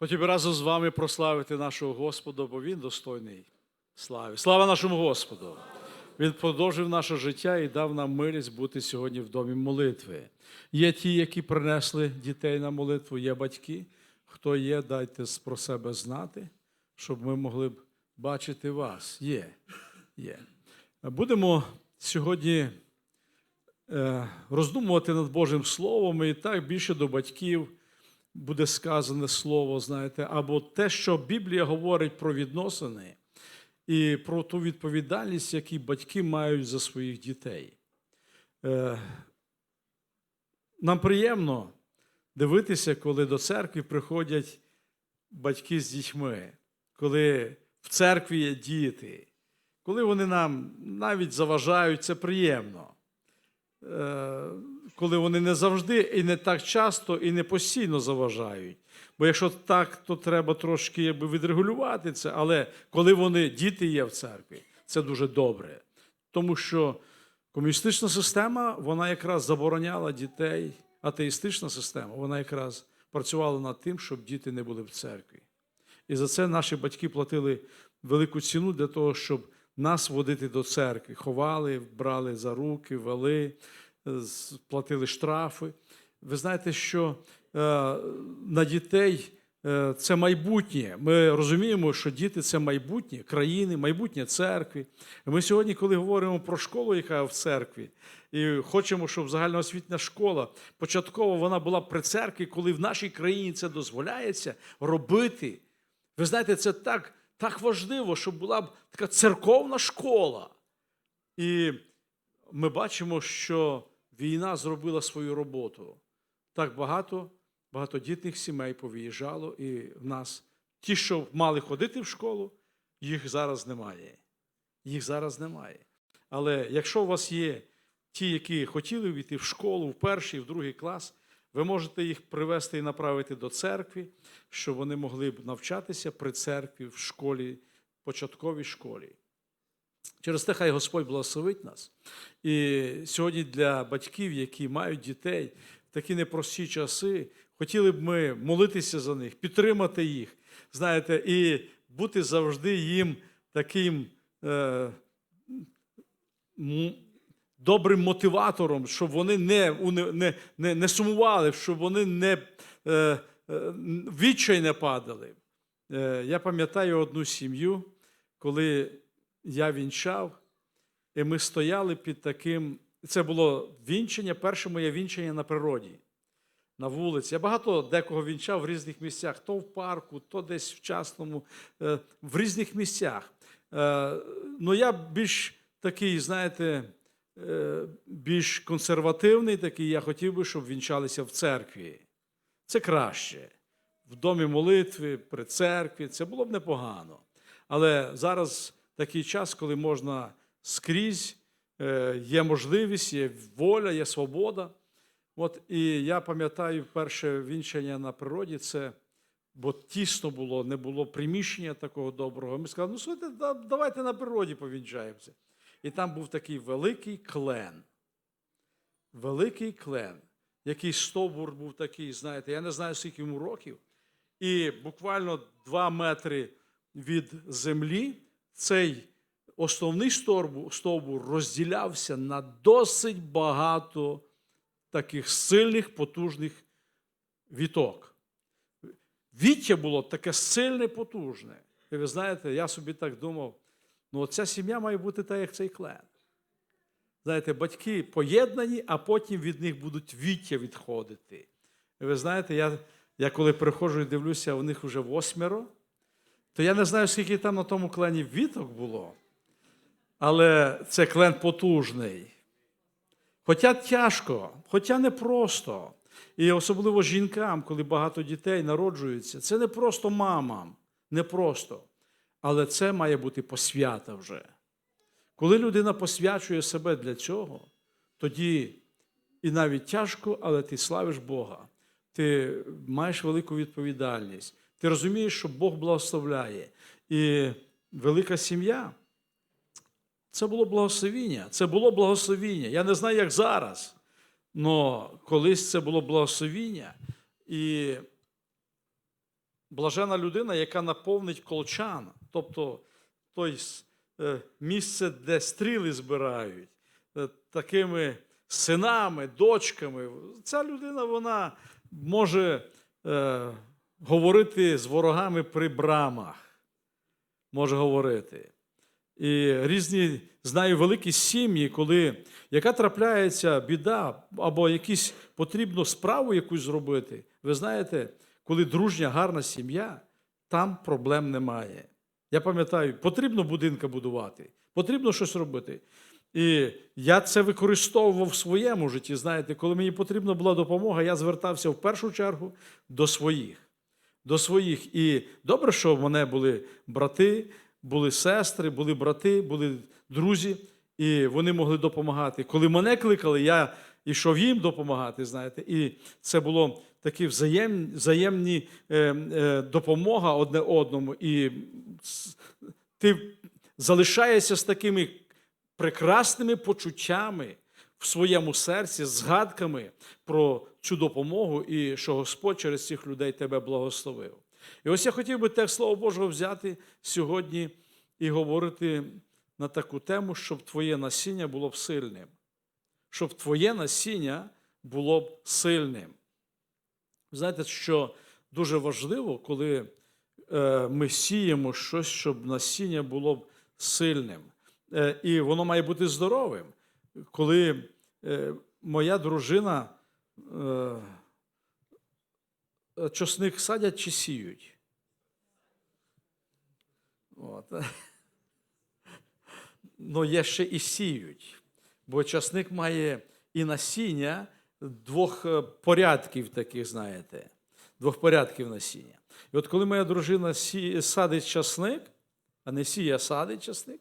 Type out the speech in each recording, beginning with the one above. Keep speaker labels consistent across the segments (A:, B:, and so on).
A: Хотів би разом з вами прославити нашого Господа, бо Він достойний слави. Слава нашому Господу! Він продовжив наше життя і дав нам милість бути сьогодні в домі молитви. Є ті, які принесли дітей на молитву, є батьки. Хто є, дайте про себе знати, щоб ми могли б бачити вас. Є. Є. Будемо сьогодні е, роздумувати над Божим Словом, і так більше до батьків буде сказане слово, знаєте, або те, що Біблія говорить про відносини і про ту відповідальність, яку батьки мають за своїх дітей. Е, Нам приємно дивитися, коли до церкви приходять батьки з дітьми, коли в церкві є діти, коли вони нам навіть заважають, це приємно. Е, Коли вони не завжди і не так часто, і не постійно заважають. Бо якщо так, то треба трошки якби відрегулювати це. Але коли вони діти є в церкві, це дуже добре. Тому що комуністична система вона якраз забороняла дітей, атеїстична система, вона якраз працювала над тим, щоб діти не були в церкві. І за це наші батьки платили велику ціну для того, щоб нас водити до церкви. Ховали, брали за руки, вели, е, платили штрафи. Ви знаєте, що е, на дітей е, це майбутнє. Ми розуміємо, що діти це майбутнє країни, майбутнє церкви. Ми сьогодні, коли говоримо про школу, яка в церкві, і хочемо, щоб загальноосвітня школа початково вона була при церкві, коли в нашій країні це дозволяється робити. Ви знаєте, це так, так важливо, щоб була б така церковна школа. І ми бачимо, що війна зробила свою роботу. Так багато багатодітних сімей повиїжджало, і в нас ті, що мали ходити в школу, їх зараз немає. Їх зараз немає. Але якщо у вас є ті, які хотіли війти в школу, в перший, в другий клас, ви можете їх привести і направити до церкви, щоб вони могли б навчатися при церкві, в школі, початковій школі. Через те, хай Господь благословить нас. І сьогодні для батьків, які мають дітей в такі непрості часи, хотіли б ми молитися за них, підтримати їх, знаєте, і бути завжди їм таким е, добрим мотиватором, щоб вони не, не, не, не сумували, щоб вони не е, е, відчай не падали. Е, я пам'ятаю одну сім'ю, коли я вінчав, і ми стояли під таким. Це було вінчення, перше моє вінчення на природі, на вулиці. Я багато декого вінчав в різних місцях, то в парку, то десь в частному, е, в різних місцях. Е, Ну, я більш такий, знаєте, більш консервативний, такий, я хотів би, щоб вінчалися в церкві. Це краще. В домі молитви, при церкві, це було б непогано. Але зараз такий час, коли можна скрізь, е, є можливість, є воля, є свобода. От і я пам'ятаю перше вінчання на природі, це бо тісно було, не було приміщення такого доброго. Ми сказали, ну слухайте, давайте на природі повінчаємося. І там був такий великий клен. Великий клен, який стовбур був такий, знаєте, я не знаю, скільки йому років. І буквально два метри від землі цей основний стовбур розділявся на досить багато таких сильних, потужних віток. Віття було таке сильне, потужне. І ви знаєте, я собі так думав, ну ця сім'я має бути так, як цей клен. Знаєте, батьки поєднані, а потім від них будуть віття відходити. І ви знаєте, я, я коли приходжу і дивлюся, у них вже восьмеро, то я не знаю, скільки там на тому клені віток було, але це клен потужний. Хоча тяжко, хоча непросто. І особливо жінкам, коли багато дітей народжується, це не просто мамам, не просто. Але це має бути посвята вже. Коли людина посвячує себе для цього, тоді і навіть тяжко, але ти славиш Бога. Ти маєш велику відповідальність. Ти розумієш, що Бог благословляє. І велика сім'я це було благословіння. Це було благословіння. Я не знаю, як зараз, але колись це було благословіння. І блажена людина, яка наповнить колчан, тобто той е, місце, де стріли збирають, е, такими синами, дочками. Ця людина вона може е, говорити з ворогами при брамах. Може говорити. І різні знаю великі сім'ї, коли яка трапляється біда або якісь потрібно справу якусь зробити. Ви знаєте, коли дружня, гарна сім'я, там проблем немає. Я пам'ятаю, потрібно будинка будувати, потрібно щось робити. І я це використовував в своєму житті. Знаєте, коли мені потрібна була допомога, я звертався в першу чергу до своїх. До своїх. І добре, що в мене були брати, були сестри, були брати, були друзі, і вони могли допомагати. Коли мене кликали, я йшов їм допомагати, знаєте, і це було такі взаєм, взаємні е, е, допомога одне одному. І ти залишаєшся з такими прекрасними почуттями в своєму серці, згадками про цю допомогу і що Господь через цих людей тебе благословив. І ось я хотів би текст Слова Божого взяти сьогодні і говорити на таку тему, щоб твоє насіння було б сильним. Щоб твоє насіння було б сильним. Знаєте, що дуже важливо, коли е, ми сіємо щось, щоб насіння було сильним. Е, І воно має бути здоровим. Коли е, моя дружина чосник садять чи сіють? От. Ну, є ще і сіють. Бо часник має і насіння двох е, порядків таких, знаєте, двох порядків насіння. І от коли моя дружина садить часник, а не сіє, садить часник,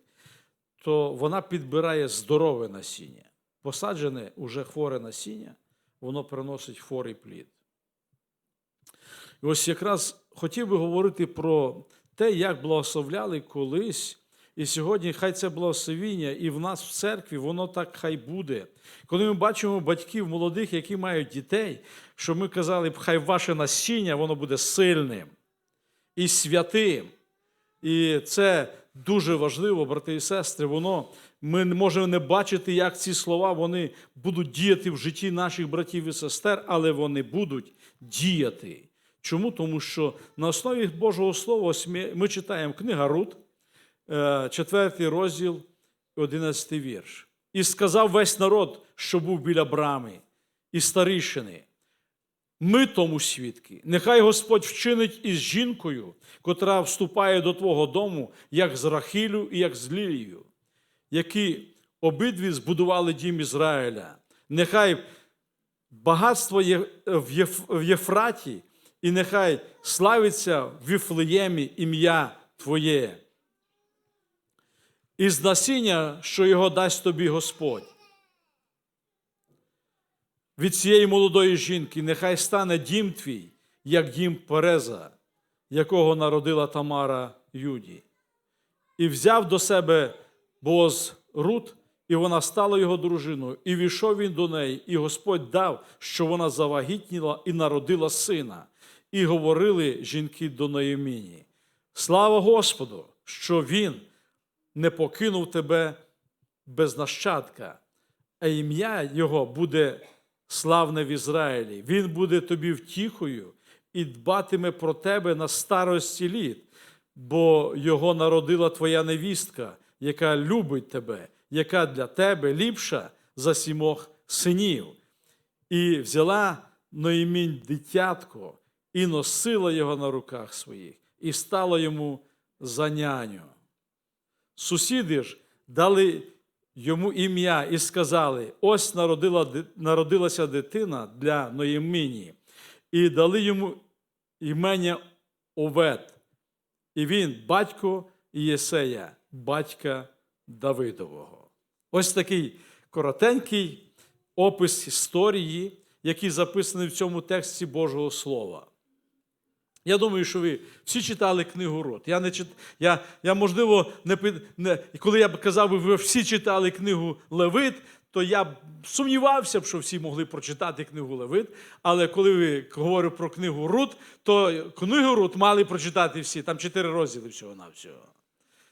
A: то вона підбирає здорове насіння. Посаджене уже хворе насіння, воно приносить хворий плід. І ось якраз хотів би говорити про те, як благословляли колись. І сьогодні хай це благословіння, і в нас в церкві воно так хай буде. Коли ми бачимо батьків молодих, які мають дітей, що ми казали б, хай ваше насіння воно буде сильним і святим. І це дуже важливо, брати і сестри. Воно ми можемо не бачити, як ці слова вони будуть діяти в житті наших братів і сестер, але вони будуть діяти. Чому? Тому що на основі Божого Слова ми, ми читаємо книга Рут, 4 розділ, 11 вірш. І сказав весь народ, що був біля брами, і старішини. Ми тому свідки. Нехай Господь вчинить із жінкою, котра вступає до твого дому, як з Рахилю і як з Лілією, які обидві збудували дім Ізраїля. Нехай багатство є в Єф- в Єфраті, і нехай славиться в Віфлеємі ім'я Твоє. Із насіння, що його дасть тобі Господь від цієї молодої жінки, нехай стане дім твій, як дім Переза, якого народила Тамара Юді. І взяв до себе Бооз Рут, і вона стала його дружиною. І війшов він до неї, і Господь дав, що вона завагітніла і народила сина. І говорили жінки до Ноєміні. Слава Господу, що Він не покинув тебе без нащадка, а ім'я Його буде славне в Ізраїлі. Він буде тобі втіхою і дбатиме про тебе на старості літ, бо його народила твоя невістка, яка любить тебе, яка для тебе ліпша за сімох синів. І взяла Ноїмінь дитятко і носила його на руках своїх, і стала йому за няню. Сусіди ж дали йому ім'я і сказали: ось народила, народилася дитина для Ноємині, і дали йому імення Овет. І він батько Єсея, батька Давидового. Ось такий коротенький опис історії, який записаний в цьому тексті Божого Слова. Я думаю, що ви всі читали книгу Рот. Я, не чит... я, я можливо, не, не... коли я б казав, ви всі читали книгу Левит, то я б сумнівався що всі могли прочитати книгу Левит. Але коли ви говорю про книгу Рут, то книгу Рут мали прочитати всі. Там чотири розділи всього навсього.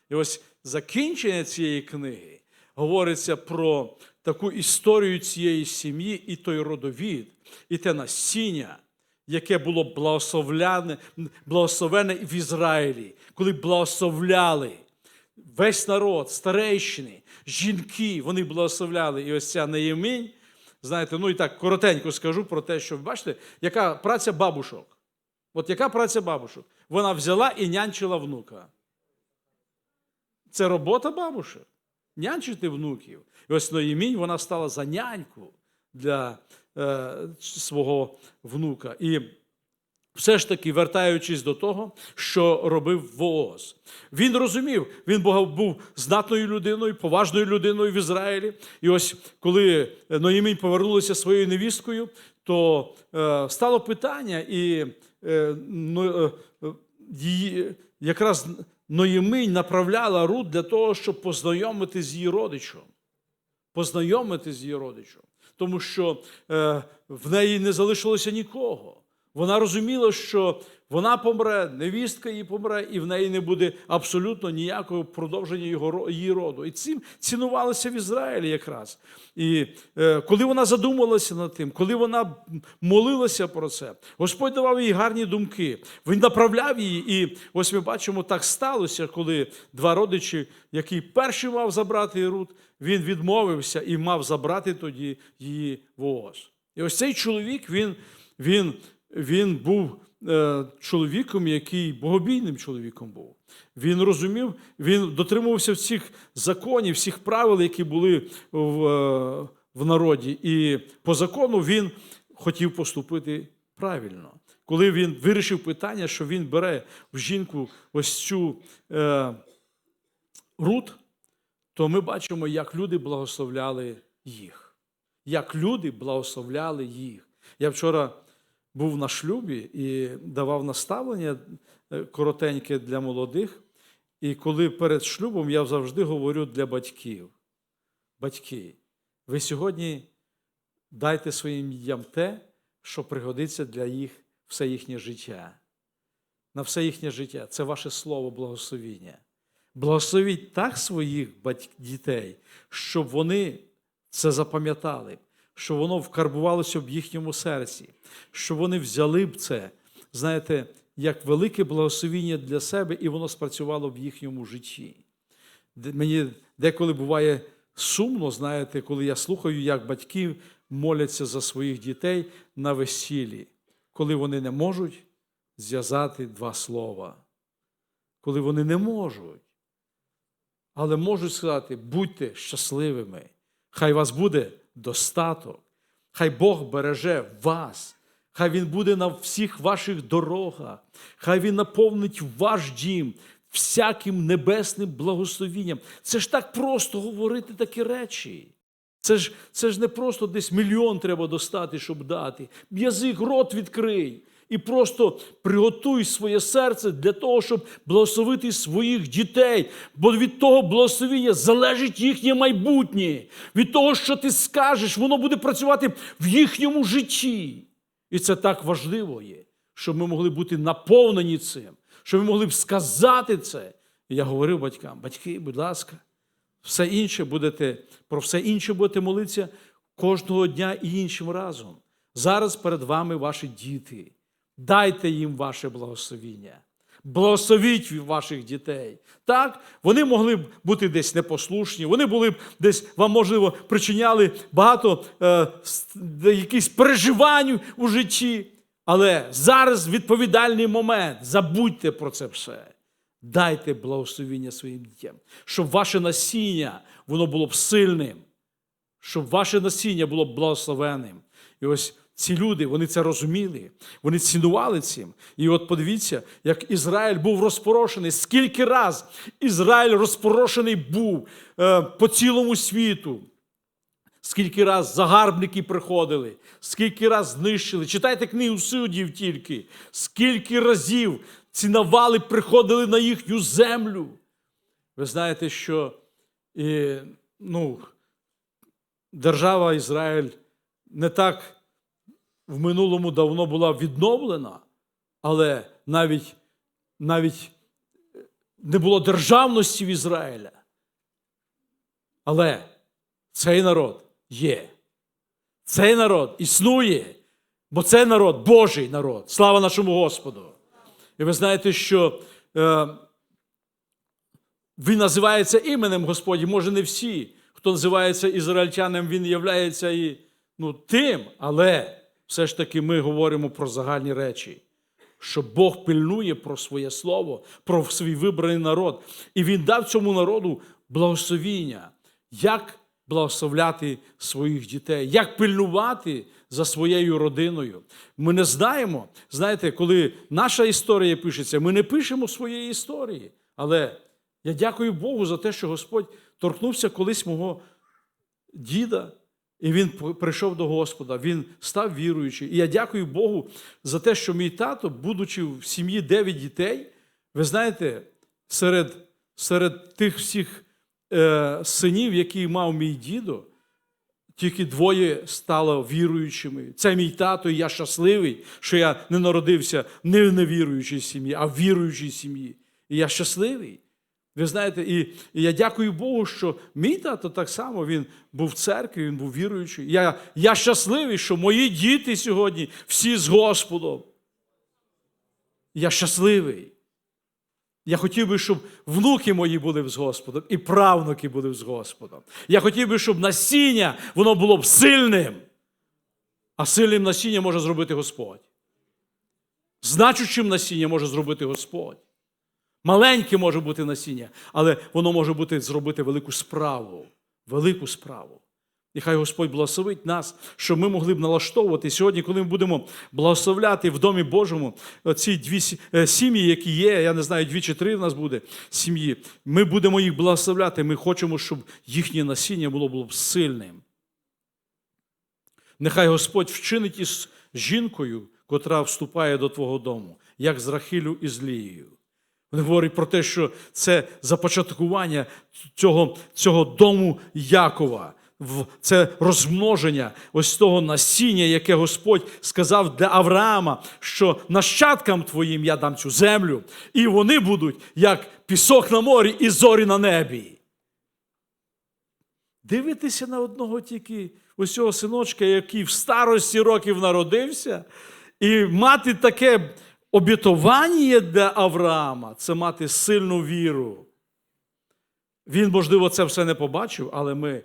A: І ось закінчення цієї книги говориться про таку історію цієї сім'ї і той родовід, і те насіння, яке було благословене в Ізраїлі, коли благословляли весь народ, старейшини, жінки, вони благословляли. І ось ця Неємінь, знаєте, ну і так коротенько скажу про те, що бачите, яка праця бабушок. От яка праця бабушок? Вона взяла і нянчила внука. Це робота бабушек. Нянчити внуків. І ось Ноємінь, вона стала за няньку для свого внука. І все ж таки, вертаючись до того, що робив Вооз. Він розумів, він був- знатною людиною, поважною людиною в Ізраїлі. І ось коли Ноємінь повернулася своєю невісткою, то е, стало питання, і е, е, якраз Ноєминь направляла Рут для того, щоб познайомити з її родичем. Познайомити з її родичем. Тому що е, в неї не залишилося нікого. Вона розуміла, що вона помре, невістка її помре, і в неї не буде абсолютно ніякого продовження його, її роду. І цим цінувалося в Ізраїлі якраз. І е, коли вона задумалася над тим, коли вона молилася про це, Господь давав їй гарні думки. Він направляв її. І ось ми бачимо, так сталося, коли два родичі, який перший мав забрати Рут, він відмовився і мав забрати тоді її Вооз. І ось цей чоловік, він, він, він був е, чоловіком, який богобійним чоловіком був. Він розумів, він дотримувався всіх законів, всіх правил, які були в, е, в народі. І по закону він хотів поступити правильно. Коли він вирішив питання, що він бере в жінку ось цю е, рут, то ми бачимо, як люди благословляли їх. Як люди благословляли їх. Я вчора був на шлюбі і давав наставлення е, коротеньке для молодих. І коли перед шлюбом я завжди говорю для батьків: батьки, ви сьогодні дайте своїм дітям те, що пригодиться для їх все їхнє життя. На все їхнє життя. Це ваше слово благословіння. Благословіть так своїх дітей, щоб вони це запам'ятали, щоб воно вкарбувалося в їхньому серці, щоб вони взяли б це, знаєте, як велике благословіння для себе, і воно спрацювало в їхньому житті. Мені деколи буває сумно, знаєте, коли я слухаю, як батьки моляться за своїх дітей на весіллі, коли вони не можуть зв'язати два слова, коли вони не можуть але можуть сказати: будьте щасливими, хай вас буде достаток, хай Бог береже вас, хай Він буде на всіх ваших дорогах, хай Він наповнить ваш дім всяким небесним благословінням. Це ж так просто говорити такі речі. Це ж, це ж не просто десь мільйон треба достати, щоб дати. Язик, рот відкрий. І просто приготуй своє серце для того, щоб благословити своїх дітей. Бо від того благословіння залежить їхнє майбутнє. Від того, що ти скажеш, воно буде працювати в їхньому житті. І це так важливо є, щоб ми могли бути наповнені цим, щоб ми могли б сказати це. Я говорив батькам: батьки, будь ласка, все інше будете, про все інше будете молитися кожного дня і іншим разом. Зараз перед вами ваші діти. Дайте їм ваше благословіння. Благословіть ваших дітей. Так, вони могли б бути десь непослушні, вони були б десь, вам, можливо, причиняли багато е, якихось переживань у житті. Але зараз відповідальний момент. Забудьте про це все. Дайте благословіння своїм дітям, щоб ваше насіння воно було б сильним, щоб ваше насіння було б благословенним. І ось ці люди, вони це розуміли, вони цінували цим. І от подивіться, як Ізраїль був розпорошений. Скільки раз Ізраїль розпорошений був е, по цілому світу. Скільки раз загарбники приходили, скільки раз знищили. Читайте книгу суддів тільки, скільки разів ці навали приходили на їхню землю. Ви знаєте, що і, ну, держава Ізраїль не так в минулому давно була відновлена, але навіть, навіть не було державності в Ізраїля. Але цей народ є. Цей народ існує, бо це народ Божий народ. Слава нашому Господу. І ви знаєте, що е, він називається іменем Господнім, може, не всі. Хто називається ізраїльтянам, він являється і ну, тим, але все ж таки ми говоримо про загальні речі, що Бог пильнує про своє слово, про свій вибраний народ. І він дав цьому народу благословіння, як благословляти своїх дітей, як пильнувати за своєю родиною. Ми не знаємо, знаєте, коли наша історія пишеться, ми не пишемо своєї історії. Але я дякую Богу за те, що Господь торкнувся колись мого діда, і він прийшов до Господа, він став віруючий. І я дякую Богу за те, що мій тато, будучи в сім'ї дев'ять дітей, ви знаєте, серед, серед тих всіх е, синів, які мав мій дідо, тільки двоє стало віруючими. Це мій тато, і я щасливий, що я не народився не в невіруючій сім'ї, а в віруючій сім'ї. І я щасливий. Ви знаєте, і, і я дякую Богу, що мій тато так само він був в церкві, він був віруючий. Я, я щасливий, що мої діти сьогодні всі з Господом. Я щасливий. Я хотів би, щоб внуки мої були з Господом, і правнуки були з Господом. Я хотів би, щоб насіння воно було б сильним. А сильним насіння може зробити Господь. Значущим насіння може зробити Господь. Маленьке може бути насіння, але воно може бути зробити велику справу. Велику справу. І хай Господь благословить нас, щоб ми могли б налаштовувати сьогодні, коли ми будемо благословляти в Домі Божому ці дві е, сім'ї, які є, я не знаю, дві чи три в нас буде сім'ї. Ми будемо їх благословляти. Ми хочемо, щоб їхнє насіння було, було б сильним. Нехай Господь вчинить із жінкою, котра вступає до Твого дому, як з Рахилю і з Лією. Він говорить про те, що це започаткування цього, цього дому Якова. Це розмноження ось того насіння, яке Господь сказав для Авраама, що нащадкам твоїм я дам цю землю, і вони будуть як пісок на морі і зорі на небі. Дивитися на одного тільки ось цього синочка, який в старості років народився, і мати таке обітування для Авраама це мати сильну віру. Він, можливо, це все не побачив, але ми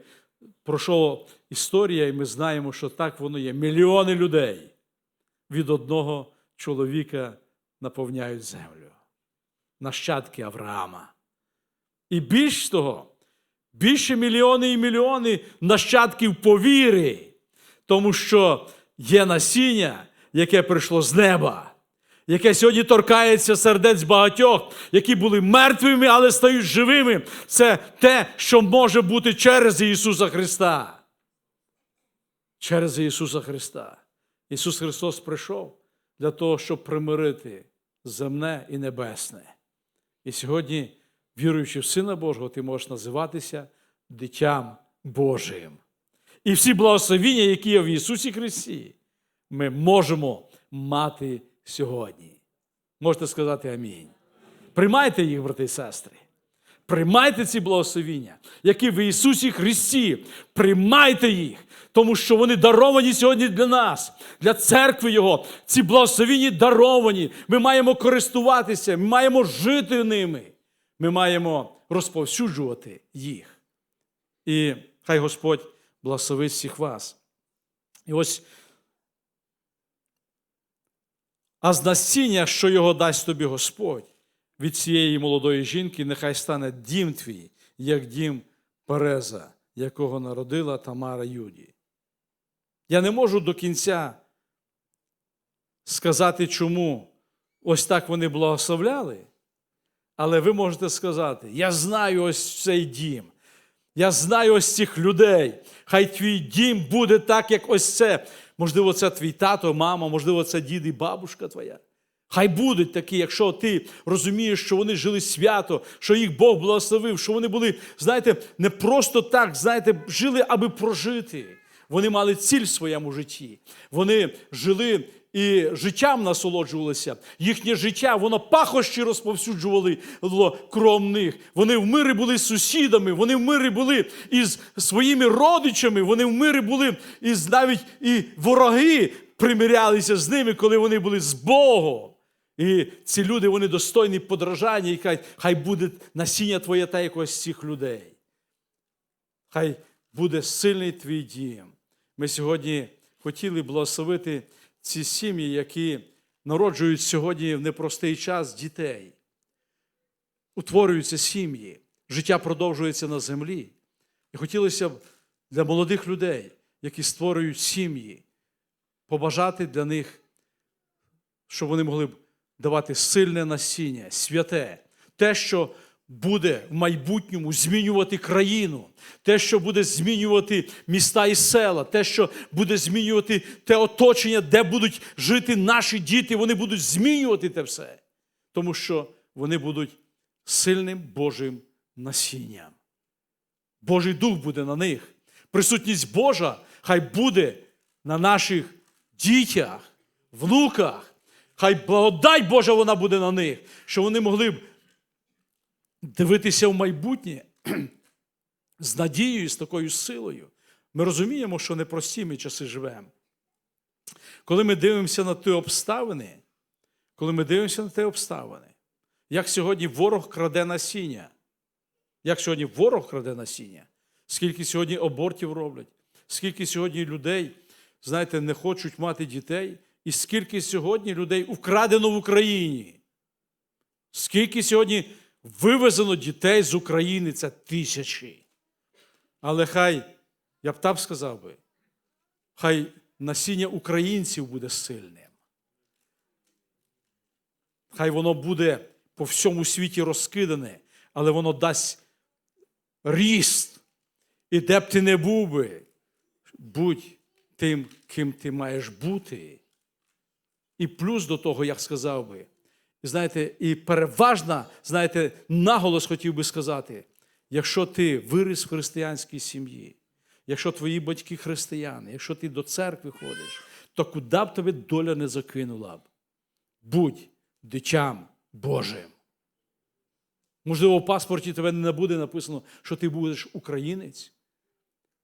A: пройшов історія, і ми знаємо, що так воно є. Мільйони людей від одного чоловіка наповняють землю. Нащадки Авраама. І більш того, більше мільйони і мільйони нащадків повіри, тому що є насіння, яке прийшло з неба яке сьогодні торкається сердець багатьох, які були мертвими, але стають живими. Це те, що може бути через Ісуса Христа. Через Ісуса Христа. Ісус Христос прийшов для того, щоб примирити земне і небесне. І сьогодні, віруючи в Сина Божого, ти можеш називатися дитям Божим. І всі благословіння, які є в Ісусі Христі, ми можемо мати сьогодні. Можете сказати амінь. Приймайте їх, брати і сестри. Приймайте ці благословіння, які в Ісусі Христі. Приймайте їх, тому що вони даровані сьогодні для нас, для церкви Його. Ці благословіння даровані. Ми маємо користуватися, ми маємо жити ними. Ми маємо розповсюджувати їх. І хай Господь благословить всіх вас. І ось а з насіння, що його дасть тобі Господь, від цієї молодої жінки, нехай стане дім твій, як дім Переза, якого народила Тамара Юді. Я не можу до кінця сказати, чому ось так вони благословляли, але ви можете сказати: я знаю ось цей дім. Я знаю ось цих людей. Хай твій дім буде так, як ось це. Можливо, це твій тато, мама, можливо, це дід і бабушка твоя. Хай будуть такі, якщо ти розумієш, що вони жили свято, що їх Бог благословив, що вони були, знаєте, не просто так, знаєте, жили, аби прожити. Вони мали ціль в своєму житті. Вони жили і життям насолоджувалися. Їхнє життя, воно пахощі розповсюджували кром них. Вони в мирі були з сусідами, вони в мирі були із своїми родичами, вони в мирі були із навіть і вороги примирялися з ними, коли вони були з Богом. І ці люди, вони достойні подражання і кажуть, хай буде насіння твоє та якось цих людей. Хай буде сильний твій дім. Ми сьогодні хотіли благословити ці сім'ї, які народжують сьогодні в непростий час дітей. Утворюються сім'ї, життя продовжується на землі. І хотілося б для молодих людей, які створюють сім'ї, побажати для них, щоб вони могли б давати сильне насіння, святе, те, що буде в майбутньому змінювати країну, те, що буде змінювати міста і села, те, що буде змінювати те оточення, де будуть жити наші діти, вони будуть змінювати те все, тому що вони будуть сильним Божим насінням. Божий дух буде на них. Присутність Божа хай буде на наших дітях, внуках. Хай благодать Божа вона буде на них, щоб вони могли б дивитися в майбутнє з надією, з такою силою. Ми розуміємо, що непрості ми часи живемо. Коли ми дивимося на ті обставини, коли ми дивимося на ті обставини, як сьогодні ворог краде насіння, як сьогодні ворог краде насіння, скільки сьогодні абортів роблять, скільки сьогодні людей, знаєте, не хочуть мати дітей, і скільки сьогодні людей украдено в Україні. Скільки сьогодні вивезено дітей з України, це тисячі. Але хай, я б так сказав би, хай насіння українців буде сильним. Хай воно буде по всьому світі розкидане, але воно дасть ріст. І де б ти не був би, будь тим, ким ти маєш бути. І плюс до того, як сказав би, знаєте, і переважна, знаєте, наголос хотів би сказати, якщо ти виріс в християнській сім'ї, якщо твої батьки християни, якщо ти до церкви ходиш, то куди б тебе доля не закинула б? Будь дитям Божим. Можливо, в паспорті тебе не буде написано, що ти будеш українець,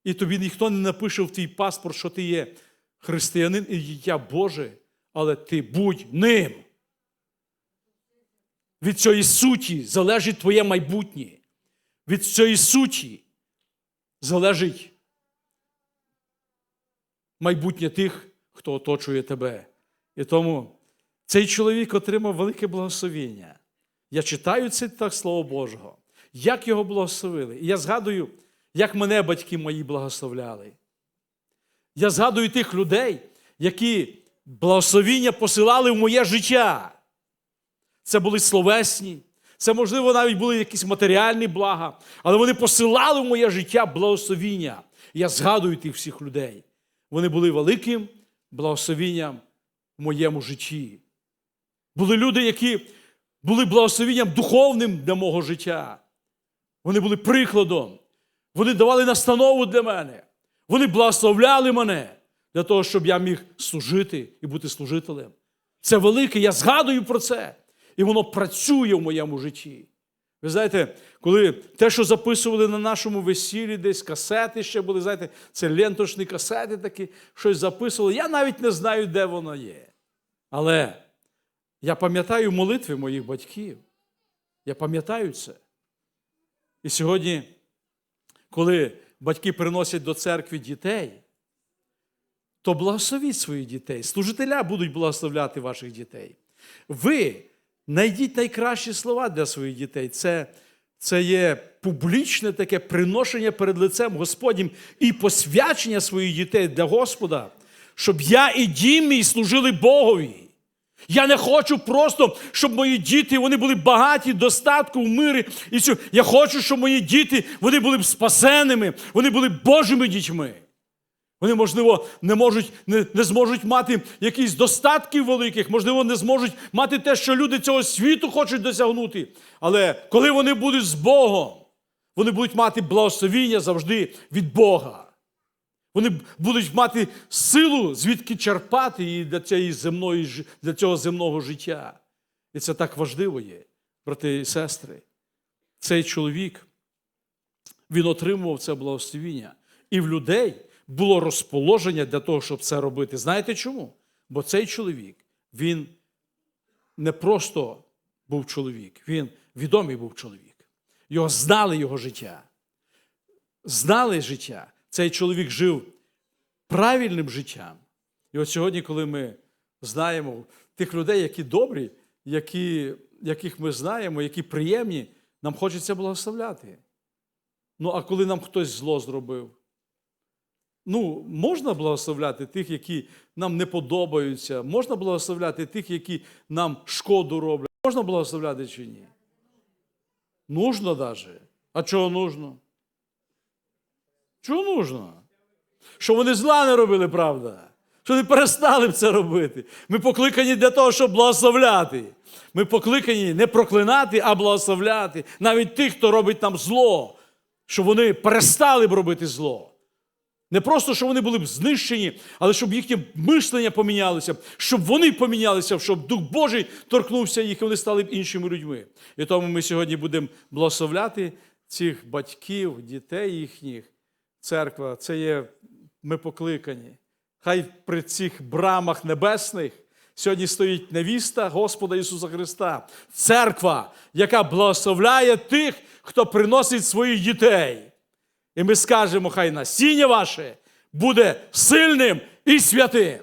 A: і тобі ніхто не напише в твій паспорт, що ти є християнин і дитя Боже, але ти будь ним. Від цієї суті залежить твоє майбутнє. Від цієї суті залежить майбутнє тих, хто оточує тебе. І тому цей чоловік отримав велике благословення. Я читаю це так Слово Божого, як його благословили. І я згадую, як мене батьки мої благословляли. Я згадую тих людей, які благословіння посилали в моє життя. Це були словесні, це, можливо, навіть були якісь матеріальні блага, але вони посилали в моє життя благословіння. Я згадую тих всіх людей. Вони були великим благословінням в моєму житті. Були люди, які були благословенням духовним для мого життя. Вони були прикладом. Вони давали настанову для мене. Вони благословляли мене для того, щоб я міг служити і бути служителем. Це велике, я згадую про це. І воно працює в моєму житті. Ви знаєте, коли те, що записували на нашому весіллі, десь касети ще були, знаєте, це ленточні касети такі, щось записували. Я навіть не знаю, де воно є. Але я пам'ятаю молитви моїх батьків. Я пам'ятаю це. І сьогодні, коли батьки приносять до церкви дітей, то благословіть своїх дітей. Служителя будуть благословляти ваших дітей. Ви знайдіть найкращі слова для своїх дітей. Це, це є публічне таке приношення перед лицем Господнім і посвячення своїх дітей для Господа, щоб я і дім мій служили Богові. Я не хочу просто, щоб мої діти вони були багаті, достатку, в мирі. І. Я хочу, щоб мої діти вони були б спасеними, вони були Божими дітьми. Вони, можливо, не, можуть, не, не зможуть мати якісь достатків великих, можливо, не зможуть мати те, що люди цього світу хочуть досягнути. Але коли вони будуть з Богом, вони будуть мати благословіння завжди від Бога. Вони будуть мати силу, звідки черпати її для, цієї земної, для цього земного життя. І це так важливо є, брати і сестри. Цей чоловік, він отримував це благословіння. І в людей було розположення для того, щоб це робити. Знаєте чому? Бо цей чоловік, він не просто був чоловік, він відомий був чоловік. Його знали його життя. Знали життя. Цей чоловік жив правильним життям. І от сьогодні, коли ми знаємо тих людей, які добрі, які, яких ми знаємо, які приємні, нам хочеться благословляти. Ну, а коли нам хтось зло зробив? Ну, можна благословляти тих, які нам не подобаються, можна благословляти тих, які нам шкоду роблять. Можна благословляти чи ні? Нужно даже. А чого нужно? Чого нужно? Що вони зла не робили, правда? Що вони перестали б це робити. Ми покликані для того, щоб благословляти. Ми покликані не проклинати, а благословляти. Навіть тих, хто робить нам зло, щоб вони перестали б робити зло. Не просто, щоб вони були б знищені, але щоб їхнє мишлення помінялося, щоб вони помінялися, щоб Дух Божий торкнувся їх і вони стали б іншими людьми. І тому ми сьогодні будемо благословляти цих батьків, дітей їхніх. Церква, це є ми покликані. Хай при цих брамах небесних сьогодні стоїть невіста Господа Ісуса Христа, церква, яка благословляє тих, хто приносить своїх дітей. І ми скажемо, хай насіння ваше буде сильним і святим.